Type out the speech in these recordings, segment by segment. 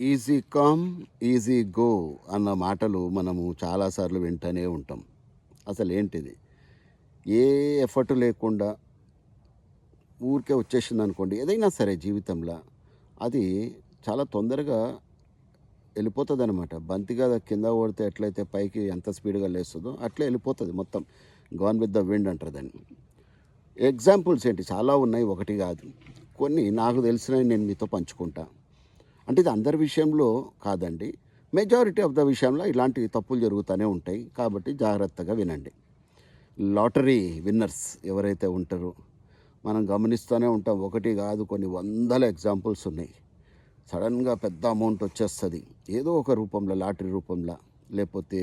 Easy come easy go అన్న మాటలు మనము చాలాసార్లు వింటూనే ఉంటాం. అసలు ఏంటిది? ఏ ఎఫర్ట్ లేకుండా ఊరికే వచ్చేసింది అనుకోండి ఏదైనా సరే జీవితంలో అది చాలా తొందరగా వెళ్ళిపోతుంది అనమాట బంతిగా కింద ఓడితే ఎట్లయితే పైకి ఎంత స్పీడ్గా లేస్తుందో అట్లే వెళ్ళిపోతుంది మొత్తం. గాన్ విత్ ద విండ్ అంటారు దాన్ని. ఎగ్జాంపుల్స్ ఏంటి? చాలా ఉన్నాయి ఒకటి కాదు. కొన్ని నాకు తెలిసినవి నేను మీతో పంచుకుంటా. అంటే ఇది అందరి విషయంలో కాదండి. మెజారిటీ ఆఫ్ ద విషయంలో ఇలాంటి తప్పులు జరుగుతూనే ఉంటాయి. కాబట్టి జాగ్రత్తగా వినండి. లాటరీ విన్నర్స్ ఎవరైతే ఉంటారో మనం గమనిస్తూనే ఉంటాం. ఒకటి కాదు కొన్ని వందల ఎగ్జాంపుల్స్ ఉన్నాయి. సడన్గా పెద్ద అమౌంట్ వచ్చేస్తుంది. ఏదో ఒక రూపంలో లాటరీ రూపంలో లేకపోతే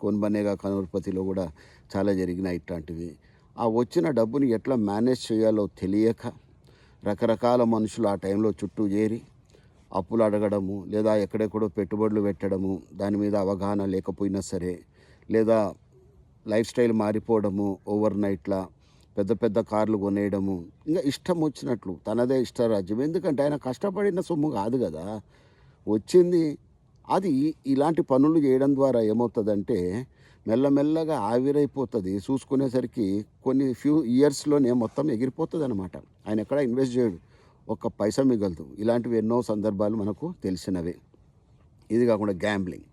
కొన్బనేగా కనుర్పతిలో కూడా చాలా జరిగినాయి ఇట్లాంటివి. ఆ వచ్చిన డబ్బుని ఎట్లా మేనేజ్ చేయాలో తెలియక రకరకాల మనుషులు ఆ టైంలో చుట్టూ చేరి అప్పులు అడగడము లేదా ఎక్కడెక్కడో పెట్టుబడులు పెట్టడము దాని మీద అవగాహన లేకపోయినా సరే లేదా లైఫ్ స్టైల్ మారిపోవడము ఓవర్ నైట్లా పెద్ద పెద్ద కార్లు కొనేయడము ఇంకా ఇష్టం వచ్చినట్లు తనదే ఇష్టరాజ్యం ఎందుకంటే ఆయన కష్టపడిన సొమ్ము కాదు కదా. వచ్చింది అది ఇలాంటి పనులు చేయడం ద్వారా ఏమవుతుందంటే మెల్లమెల్లగా ఆవిరైపోతుంది. చూసుకునేసరికి కొన్ని ఫ్యూ ఇయర్స్లోనే మొత్తం ఎగిరిపోతుంది అనమాట ఆయన ఎక్కడ ఇన్వెస్ట్ చేయడు. ఒక్క పైసా మిగలదు. ఇలాంటివి ఎన్నో సందర్భాలు మనకు తెలిసినవే. ఇది కాకుండా గ్యాంబ్లింగ్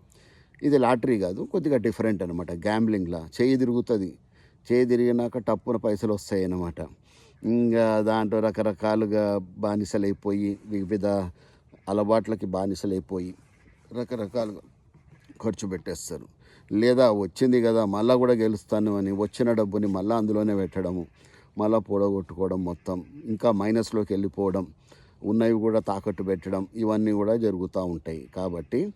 ఇది లాటరీ కాదు కొద్దిగా డిఫరెంట్ అనమాట గ్యాంబ్లింగ్లా చేయి తిరుగుతుంది. చేయి తిరిగినాక టప్పున పైసలు వస్తాయి అన్నమాట ఇంకా దాంట్లో రకరకాలుగా బానిసలైపోయి వివిధ అలవాట్లకి బానిసలైపోయి రకరకాలుగా ఖర్చు పెట్టేస్తారు. లేదా వచ్చింది కదా మళ్ళీ కూడా గెలుస్తాను అని వచ్చిన డబ్బుని మళ్ళీ అందులోనే పెట్టడము. మళ్ళీ పొడగొట్టుకోవడం మొత్తం ఇంకా మైనస్లోకి వెళ్ళిపోవడం ఉన్నవి కూడా తాకట్టు పెట్టడం ఇవన్నీ కూడా జరుగుతూ ఉంటాయి. కాబట్టి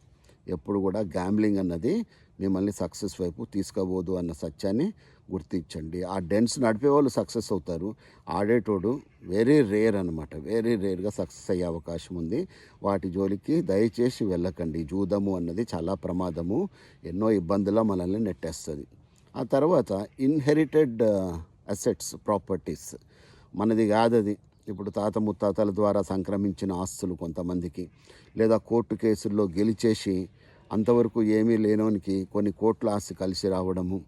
ఎప్పుడు కూడా గ్యాంబ్లింగ్ అన్నది మిమ్మల్ని సక్సెస్ వైపు తీసుకోబోదు అన్న సత్యాన్ని గుర్తించండి. ఆ డెన్స్ నడిపే వాళ్ళు సక్సెస్ అవుతారు. ఆడేటోడు వెరీ రేర్ అనమాట వెరీ రేర్గా సక్సెస్ అయ్యే అవకాశం ఉంది. వాటి జోలికి దయచేసి వెళ్ళకండి. జూదము అన్నది చాలా ప్రమాదము. ఎన్నో ఇబ్బందుల మనల్ని నెట్టేస్తుంది. ఆ తర్వాత ఇన్హెరిటెడ్ అసెట్స్ ప్రాపర్టీస్ మనది కాదది. ఇప్పుడు తాత ముత్తాతల ద్వారా సంక్రమించిన ఆస్తులు కొంతమందికి లేదా కోర్టు కేసుల్లో గెలిచేసి అంతవరకు ఏమీ లేనోనికి కొన్ని కోట్ల ఆస్తి కలిసి రావడము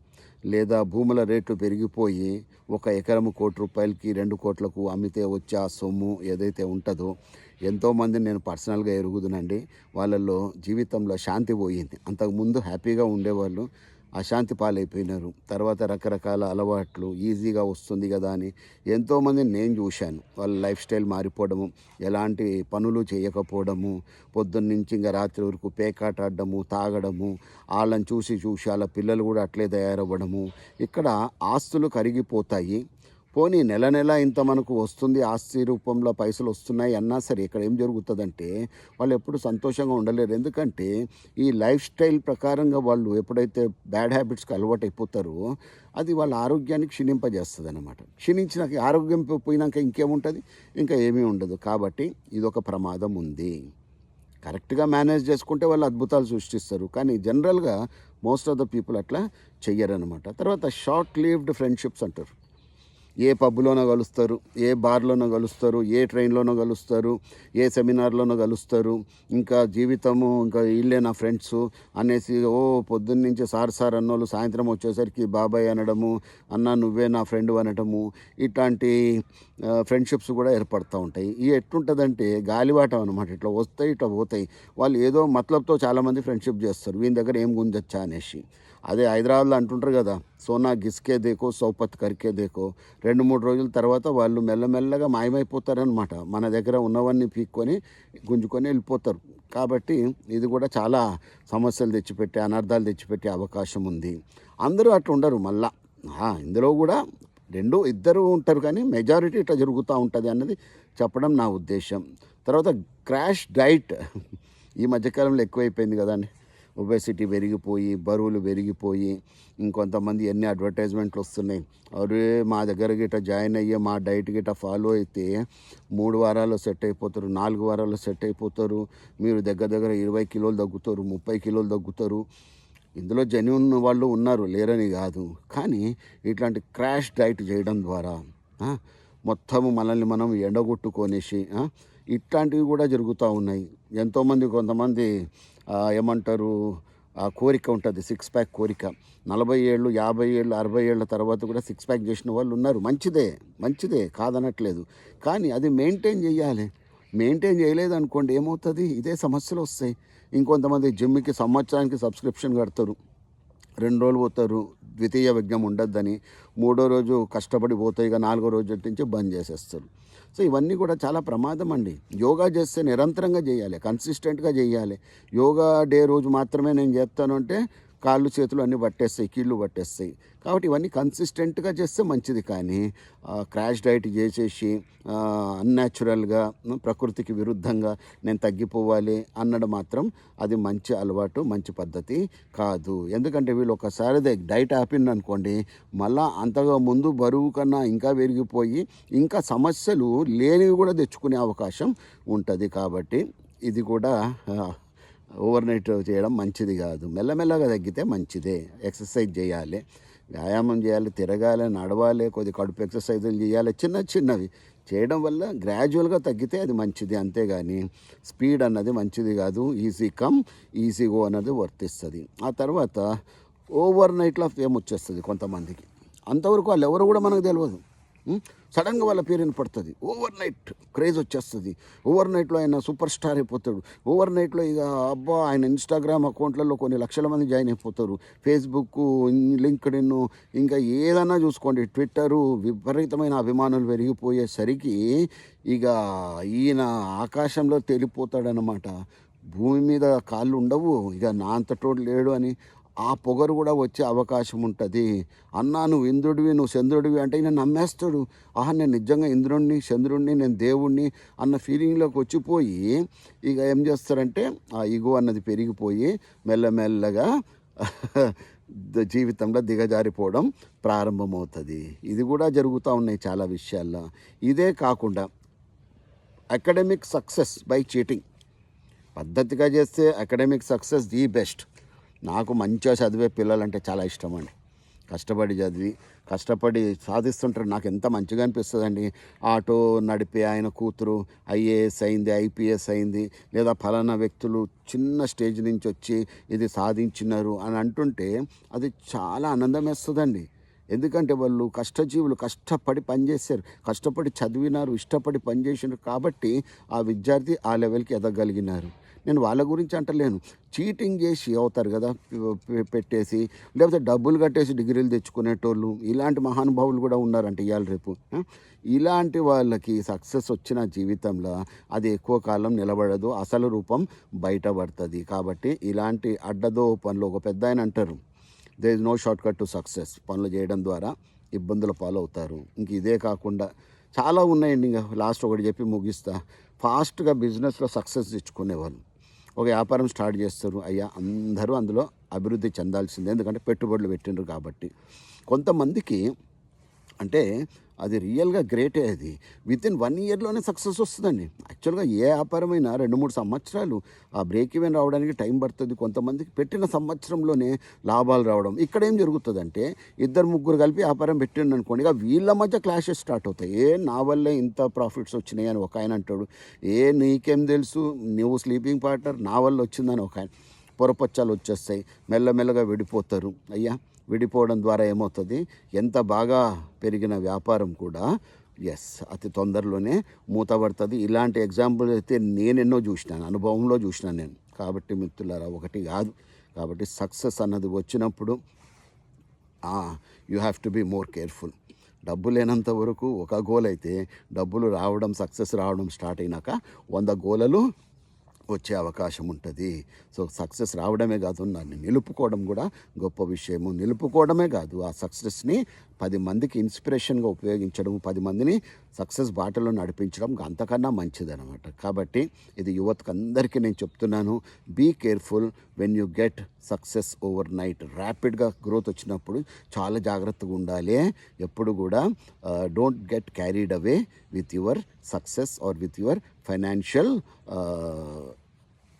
లేదా భూముల రేట్లు పెరిగిపోయి ఒక ఎకరము కోటి రూపాయలకి రెండు కోట్లకు అమ్మితే వచ్చే ఆ సొమ్ము ఏదైతే ఉంటుందో ఎంతోమంది నేను పర్సనల్గా ఎరుగుదునండి. వాళ్ళల్లో జీవితంలో శాంతి పోయింది. అంతకుముందు హ్యాపీగా ఉండేవాళ్ళు అశాంతి పాలైపోయినారు. తర్వాత రకరకాల అలవాట్లు ఈజీగా వస్తుంది కదా అని ఎంతోమందిని నేను చూశాను. వాళ్ళ లైఫ్ స్టైల్ మారిపోవడము ఎలాంటి పనులు చేయకపోవడము పొద్దున్నుంచి ఇంకా రాత్రి వరకు పేకాట ఆడడము తాగడము వాళ్ళని చూసి చూసి వాళ్ళ పిల్లలు కూడా అట్లే తయారవ్వడము. ఇక్కడ ఆస్తులు కరిగిపోతాయి. పోనీ నెల నెల ఇంత మనకు వస్తుంది ఆస్తి రూపంలో పైసలు వస్తున్నాయి అన్నా సరే ఇక్కడ ఏం జరుగుతుందంటే వాళ్ళు ఎప్పుడు సంతోషంగా ఉండలేరు. ఎందుకంటే ఈ లైఫ్ స్టైల్ ప్రకారంగా వాళ్ళు ఎప్పుడైతే బ్యాడ్ హ్యాబిట్స్కి అలవాటు అయిపోతారో అది వాళ్ళ ఆరోగ్యాన్ని క్షీణింపజేస్తుంది అనమాట క్షీణించినాక ఆరోగ్యం పోయినాక ఇంకేముంటుంది? ఇంకా ఏమీ ఉండదు. కాబట్టి ఇదొక ప్రమాదం ఉంది. కరెక్ట్గా మేనేజ్ చేసుకుంటే వాళ్ళు అద్భుతాలు సృష్టిస్తారు. కానీ జనరల్గా మోస్ట్ ఆఫ్ ద పీపుల్ అట్లా చెయ్యరనమాట తర్వాత షార్ట్ లీవ్డ్ ఫ్రెండ్షిప్స్ అంటారు. ఏ పబ్లోనో కలుస్తారు ఏ బార్లోనో కలుస్తారు ఏ ట్రైన్లోనో కలుస్తారు ఏ సెమినార్లోనో కలుస్తారు. ఇంకా జీవితము ఇంకా వీళ్ళే నా ఫ్రెండ్స్ అనేసి ఓ పొద్దున్న నుంచి సార్ సార్ అన్నోళ్ళు సాయంత్రం వచ్చేసరికి బాబాయ్ అనడము అన్న నువ్వే నా ఫ్రెండ్ అనడము ఇట్లాంటి ఫ్రెండ్షిప్స్ కూడా ఏర్పడుతూ ఉంటాయి. ఇవి ఎట్లుంటుందంటే గాలివాటం అనమాట ఇట్లా వస్తాయి ఇట్లా పోతాయి. వాళ్ళు ఏదో మతలబ్తో చాలామంది ఫ్రెండ్షిప్ చేస్తారు. వీని దగ్గర ఏం గుంజొచ్చా అనేసి. అదే హైదరాబాద్లో అంటుంటారు కదా సోనా గిస్కే దేకో సౌపత్ కరికే దేకో రెండు మూడు రోజుల తర్వాత వాళ్ళు మెల్లమెల్లగా మాయమైపోతారనమాట మన దగ్గర ఉన్నవన్నీ పీక్కొని గుంజుకొని వెళ్ళిపోతారు. కాబట్టి ఇది కూడా చాలా సమస్యలు తెచ్చిపెట్టే అనర్థాలు తెచ్చిపెట్టే అవకాశం ఉంది. అందరూ అట్లా ఉండరు మళ్ళా. ఇందులో కూడా రెండు ఇద్దరు ఉంటారు కానీ మెజారిటీ ఇట్లా జరుగుతూ ఉంటుంది అన్నది చెప్పడం నా ఉద్దేశం. తర్వాత క్రాష్ డైట్ ఈ మధ్యకాలంలో ఎక్కువైపోయింది కదండి. ఒబెసిటీ పెరిగిపోయి బరువులు పెరిగిపోయి ఇంకొంతమంది ఎన్ని అడ్వర్టైజ్మెంట్లు వస్తున్నాయి. అరే మా దగ్గర గిట్ట జాయిన్ అయ్యే మా డైట్ గిట్ట ఫాలో అయితే మూడు వారాల్లో సెట్ అయిపోతారు నాలుగు వారాల్లో సెట్ అయిపోతారు. మీరు దగ్గర దగ్గర ఇరవై కిలోలు తగ్గుతారు ముప్పై కిలోలు తగ్గుతారు. ఇందులో జెన్యున్ వాళ్ళు ఉన్నారు లేరని కాదు. కానీ ఇట్లాంటి క్రాష్ డైట్ చేయడం ద్వారా మొత్తము మనల్ని మనం ఎండగొట్టుకొనేసి ఇట్లాంటివి కూడా జరుగుతూ ఉన్నాయి. ఎంతోమంది కొంతమంది ఏమంటారు ఆ కోరిక ఉంటుంది సిక్స్ ప్యాక్ కోరిక. నలభై ఏళ్ళు యాభై ఏళ్ళు అరవై ఏళ్ళ తర్వాత కూడా సిక్స్ ప్యాక్ చేసిన వాళ్ళు ఉన్నారు. మంచిదే మంచిదే కాదనట్లేదు. కానీ అది మెయింటైన్ చేయాలి. మెయింటైన్ చేయలేదు అనుకోండి ఏమవుతుంది? ఇదే సమస్యలు వస్తాయి. ఇంకొంతమంది జిమ్కి సంవత్సరానికి సబ్స్క్రిప్షన్ కడతారు. రెండు రోజులు పోతారు ద్వితీయ విజ్ఞం ఉండొద్దని మూడో రోజు కష్టపడి పోతాయి ఇక నాలుగో రోజు నుంచి బంద్ చేసేస్తారు. సో ఇవన్నీ కూడా చాలా ప్రమాదం అండి. యోగా చేస్తే నిరంతరంగా చేయాలి కన్సిస్టెంట్గా చేయాలి. యోగా డే రోజు మాత్రమే నేను చేస్తాను అంటే కాళ్ళు చేతులు అన్నీ పట్టేస్తాయి కీళ్ళు పట్టేస్తాయి. కాబట్టి ఇవన్నీ కన్సిస్టెంట్గా చేస్తే మంచిది కానీ క్రాష్ డైట్ చేసేసి అన్యాచురల్గా ప్రకృతికి విరుద్ధంగా నేను తగ్గిపోవాలి అన్నది మాత్రం అది మంచి అలవాటు మంచి పద్ధతి కాదు. ఎందుకంటే వీళ్ళు ఒకసారి డైట్ ఆపింది అనుకోండి మళ్ళా అంతగా ముందు బరువు కన్నా ఇంకా పెరిగిపోయి ఇంకా సమస్యలు లేనివి కూడా తెచ్చుకునే అవకాశం ఉంటుంది. కాబట్టి ఇది కూడా ఓవర్ నైట్ చేయడం మంచిది కాదు. మెల్లమెల్లగా తగ్గితే మంచిదే. ఎక్సర్సైజ్ చేయాలి. వ్యాయామం చేయాలి తిరగాలి నడవాలి కొద్ది కడుపు ఎక్సర్సైజులు చేయాలి చిన్న చిన్నవి. చేయడం వల్ల గ్రాడ్యువల్గా తగ్గితే అది మంచిది. అంతేగాని స్పీడ్ అన్నది మంచిది కాదు. ఈజీ కమ్ ఈజీ గో అన్నది వర్తిస్తుంది. ఆ తర్వాత ఓవర్ నైట్లో ఫేమ్ వచ్చేస్తుంది కొంతమందికి? అంతవరకు వాళ్ళు ఎవరు కూడా మనకు తెలియదు సడన్గా వాళ్ళ పేరు వినపడుతుంది. ఓవర్ నైట్ క్రేజ్ వచ్చేస్తుంది. ఓవర్ నైట్లో ఆయన సూపర్ స్టార్ అయిపోతాడు. ఓవర్ నైట్లో ఇక అబ్బా ఆయన ఇన్స్టాగ్రామ్ అకౌంట్లలో కొన్ని లక్షల మంది జాయిన్ అయిపోతారు. ఫేస్బుక్ లింక్డ్ఇన్ ఇంకా ఏదన్నా చూసుకోండి. ట్విట్టరు విపరీతమైన అభిమానులు పెరిగిపోయేసరికి ఇక ఈయన ఆకాశంలో తేలిపోతాడనమాట భూమి మీద కాళ్ళు ఉండవు. ఇక నా అంతటోడు లేడు అని ఆ పొగరు కూడా వచ్చే అవకాశం ఉంటుంది. అన్నా నువ్వు ఇంద్రుడివి నువ్వు చంద్రుడివి అంటే ఈయన నమ్మేస్తాడు. ఆహా నేను నిజంగా ఇంద్రుడిని చంద్రుడిని నేను దేవుణ్ణి అన్న ఫీలింగ్లోకి వచ్చిపోయి ఇక ఏం చేస్తారంటే ఆ ఇగో అన్నది పెరిగిపోయి మెల్లమెల్లగా జీవితంలో దిగజారిపోవడం ప్రారంభమవుతుంది. ఇది కూడా జరుగుతూ ఉన్నాయి చాలా విషయాల్లో. ఇదే కాకుండా అకాడమిక్ సక్సెస్ బై చీటింగ్. పద్ధతిగా చేస్తే అకాడమిక్ సక్సెస్ ది బెస్ట్. నాకు మంచిగా చదివే పిల్లలంటే చాలా ఇష్టం అండి. కష్టపడి చదివి కష్టపడి సాధిస్తుంటారు నాకు ఎంత మంచిగా అనిపిస్తుందండి. ఆటో నడిపే ఆయన కూతురు ఐఏఎస్ అయింది ఐపీఎస్ అయింది లేదా ఫలానా వ్యక్తులు చిన్న స్టేజ్ నుంచి వచ్చి ఇది సాధించినారు అని అంటుంటే అది చాలా ఆనందం వేస్తుందండి. ఎందుకంటే వాళ్ళు కష్టజీవులు కష్టపడి పనిచేశారు కష్టపడి చదివినారు ఇష్టపడి పనిచేసినారు కాబట్టి ఆ విద్యార్థి ఆ లెవెల్కి ఎదగలిగినారు. నేను వాళ్ళ గురించి అంటలేను. చీటింగ్ చేసి అవుతారు కదా పెట్టేసి లేకపోతే డబ్బులు కట్టేసి డిగ్రీలు తెచ్చుకునేటోళ్ళు ఇలాంటి మహానుభావులు కూడా ఉన్నారంట ఇవాళ రేపు. ఇలాంటి వాళ్ళకి సక్సెస్ వచ్చిన జీవితంలో అది ఎక్కువ కాలం నిలబడదు అసలు రూపం బయటపడుతుంది. కాబట్టి ఇలాంటి అడ్డదో పనులు ఒక పెద్ద ఆయన అంటారు. There is no short cut to success పనులు చేయడం ద్వారా ఇబ్బందుల పాలవుతారు. ఇంక ఇదే కాకుండా చాలా ఉన్నాయండి ఇంకా లాస్ట్ ఒకటి చెప్పి ముగిస్తా. ఫాస్ట్గా బిజినెస్లో సక్సెస్ తెచ్చుకునేవాళ్ళు. ఒక వ్యాపారం స్టార్ట్ చేస్తారు. అయ్యా అందరూ అందులో అభివృద్ధి చెందాల్సిందే. ఎందుకంటే పెట్టుబడులు పెట్టిండ్రు కాబట్టి. కొంతమందికి అంటే అది రియల్గా గ్రేటే అది. విత్ ఇన్ వన్ ఇయర్లోనే సక్సెస్ వస్తుందండి. యాక్చువల్గా ఏ వ్యాపారమైనా రెండు మూడు సంవత్సరాలు ఆ బ్రేక్ ఈవెన్ రావడానికి టైం పడుతుంది. కొంతమందికి పెట్టిన సంవత్సరంలోనే లాభాలు రావడం. ఇక్కడ ఏం జరుగుతుందంటే ఇద్దరు ముగ్గురు కలిపి వ్యాపారం పెట్టిండు అనుకోండి ఇక వీళ్ళ మధ్య క్లాషెస్ స్టార్ట్ అవుతాయి. ఏ నా వల్లే ఇంత ప్రాఫిట్స్ వచ్చినాయి అని ఒక ఆయన అంటాడు. ఏ నీకేం తెలుసు? నువ్వు స్లీపింగ్ పార్ట్నర్ నా వల్ల వచ్చిందని ఒక ఆయన. పొరపచ్చాలు వచ్చేస్తాయి. మెల్లమెల్లగా విడిపోతారు. అయ్యా విడిపోవడం ద్వారా ఏమవుతుంది? ఎంత బాగా పెరిగిన వ్యాపారం కూడా ఎస్ అతి తొందరలోనే మూతపడుతుంది. ఇలాంటి ఎగ్జాంపుల్ అయితే నేనెన్నో చూసినాను అనుభవంలో చూసినాను నేను. కాబట్టి మిత్రులారా ఒకటి కాదు. కాబట్టి సక్సెస్ అన్నది వచ్చినప్పుడు you have to be more careful డబ్బు లేనంత వరకు ఒక గోల్ అయితే డబ్బులు రావడం సక్సెస్ రావడం స్టార్ట్ అయినాక వంద గోలలు వచ్చే అవకాశం ఉంటుంది. సో సక్సెస్ రావడమే కాదు దాన్ని నిలుపుకోవడం కూడా గొప్ప విషయము. నిలుపుకోవడమే కాదు ఆ సక్సెస్ని పది మందికి ఇన్స్పిరేషన్గా ఉపయోగించడం పది మందిని సక్సెస్ బాటలో నడిపించడం అంతకన్నా మంచిదనమాట కాబట్టి ఇది యువతకు అందరికీ నేను చెప్తున్నాను. Be careful when you get success over night ర్యాపిడ్గా growth వచ్చినప్పుడు చాలా జాగ్రత్తగా ఉండాలి. ఎప్పుడు కూడా don't get carried away with your success or with your financial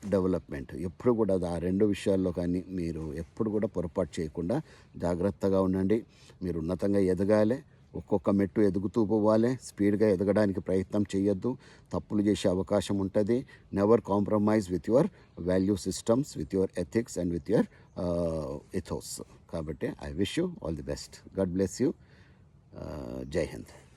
development. ఎప్పుడు కూడా ఆ రెండు విషయాల్లో కానీ మీరు ఎప్పుడు కూడా పొరపాటు చేయకుండా జాగ్రత్తగా ఉండండి. మీరు ఉన్నతంగా ఎదగాలి. ఒక్కొక్క మెట్టు ఎదుగుతూ పోవాలి. స్పీడ్గా ఎదగడానికి ప్రయత్నం చేయొద్దు. తప్పులు చేసే అవకాశం ఉంటుంది. Never compromise with your value systems with your ethics and with your ethos కాబట్టి I wish you all the best God bless you Jai Hind.